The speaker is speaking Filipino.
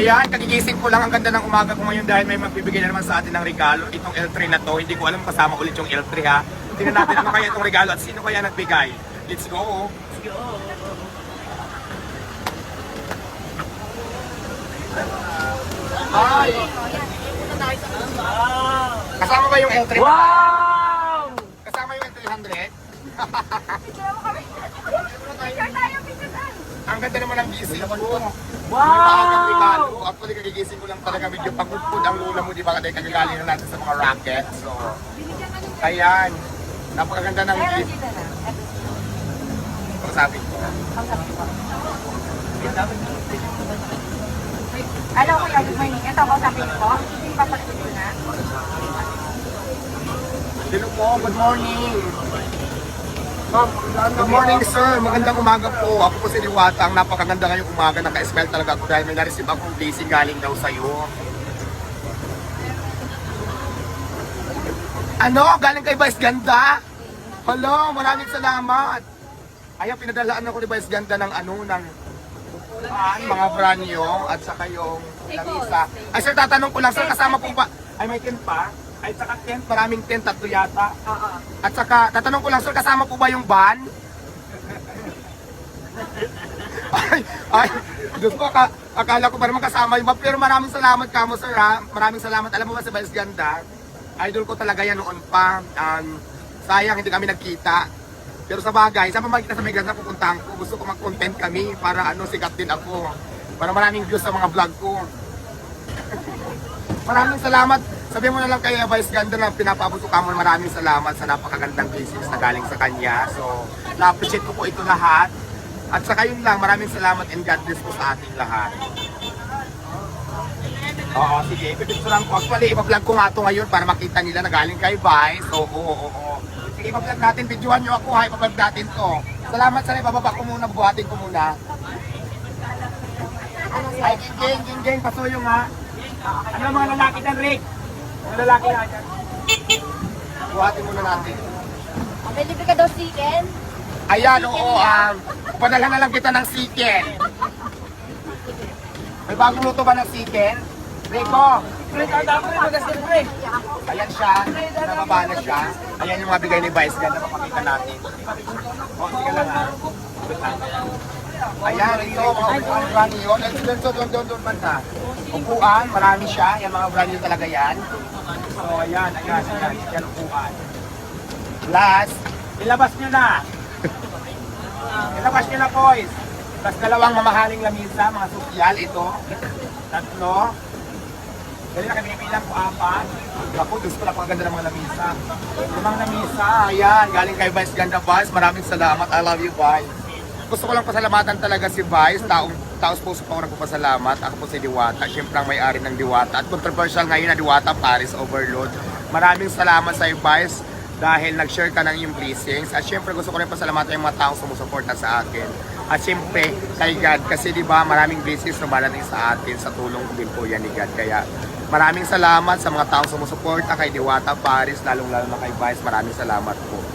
Ayan, kagigising ko lang ang ganda ng umaga ko ngayon dahil may magbibigay na naman sa atin ng regalo. Itong L3 na to, hindi ko alam kasama ulit yung L3 ha. Tingnan natin ano kaya itong regalo at sino kaya nagbigay. Let's go! Ay! Kasama ba yung L3? Wow! Kasama yung L300? Ang ganda naman ng gising ko. Wow! Ako din kagigising ko lang talaga medyo pagpupud ang lula mo, di ba? Kasi kagagaling na natin sa mga racket. So, ayan. Napakaganda ng gift. Ang sabi ko. ang sabi ko. Hello, kuya. Good morning. Ito, ko. Hindi papalit ko na. Hello po, good morning. Good morning sir, magandang umaga po. Ako po si Diwata, ang napakaganda ngayong umaga. Naka-smile talaga ako dahil may na-receive akong blessing galing daw sa'yo. Ano? Galing kay Vice Ganda? Hello, maraming salamat. Ayaw, pinadalaan ako ni Vice Ganda ng ano, ng upuan, mga branyo, at saka yung lamisa. Ay sir, tatanong ko lang, sir, kasama po ba? Ay, may tent pa? Ay, saka tent, maraming tent, tatlo yata. Oo. At saka, tatanong ko lang, sir, kasama po ba yung van? ay, ay, Diyos ko, aka- akala ko ba naman kasama yung van. Pero maraming salamat ka mo, sir, ha? Maraming salamat. Alam mo ba, si Vice Ganda, idol ko talaga yan noon pa. Um, sayang, hindi kami nagkita. Pero sa bagay, sa pamagkita sa may ganda pupuntahan ko, gusto ko mag-content kami para ano, sikat din ako. Para maraming views sa mga vlog ko. Maraming salamat. Sabihin mo na lang kay Vice Ganda na pinapaabot ko kamo maraming salamat sa napakagandang blessings na galing sa kanya. So, na-appreciate ko po ito lahat. At saka yun lang, maraming salamat and God bless po sa ating lahat. Oo, sige. Pipicturan ko. Actually, ipa-vlog ko nga ito ngayon para makita nila na galing kay Vice. Oo, oo, oo. Sige, ipa-vlog natin. Videohan nyo ako ha. Ipa-vlog natin to. Salamat sa ibababa ko muna. Buhatin ko muna. Ay, ging, ging, ging. Pasuyo nga. Ano mga lalaki dyan, Rick? Mga lalaki na dyan. Buhatin muna natin. May libre ka daw chicken? Ayan, oo. Um, padala na lang kita ng chicken. May bagong luto ba ng chicken? Rico, Pre, tanda ko rin mag-asir, pre. ayan siya. Nababa na siya. Ayan yung mga bigay ni Vice Ganda. Papakita natin. O, sige lang ha. Ayan, ito, mga mga brand new. Ay, doon, doon, doon, doon, banda. Upuan, marami siya. Yan, mga brand new talaga yan. So, ayan, ayan, ayan. Yan, upuan. Plus, ilabas nyo na. Ilabas nyo na, boys. Plus, dalawang mamahaling lamisa, mga sosyal, ito. Tatlo. Dali na kami bilang ko apat. Ako, Diyos ko, napakaganda ng mga lamisa. Limang lamisa, ayan. Galing kay Vice Ganda Vice. Maraming salamat. I love you, Vice. Gusto ko lang pasalamatan talaga si Vice. Taong, taos puso po ako nagpapasalamat. Ako po si Diwata. Siyempre ang may-ari ng Diwata. At controversial ngayon na Diwata Paris Overload. Maraming salamat sa Vice. Dahil nag-share ka ng iyong blessings. At siyempre gusto ko rin pasalamatan yung mga taong sumusuporta sa akin. At siyempre kay God. Kasi di ba maraming blessings na malating sa atin. Sa tulong din po yan ni God. Kaya maraming salamat sa mga taong sumusuporta kay Diwata Paris. Lalong-lalo na kay Vice. Maraming salamat po.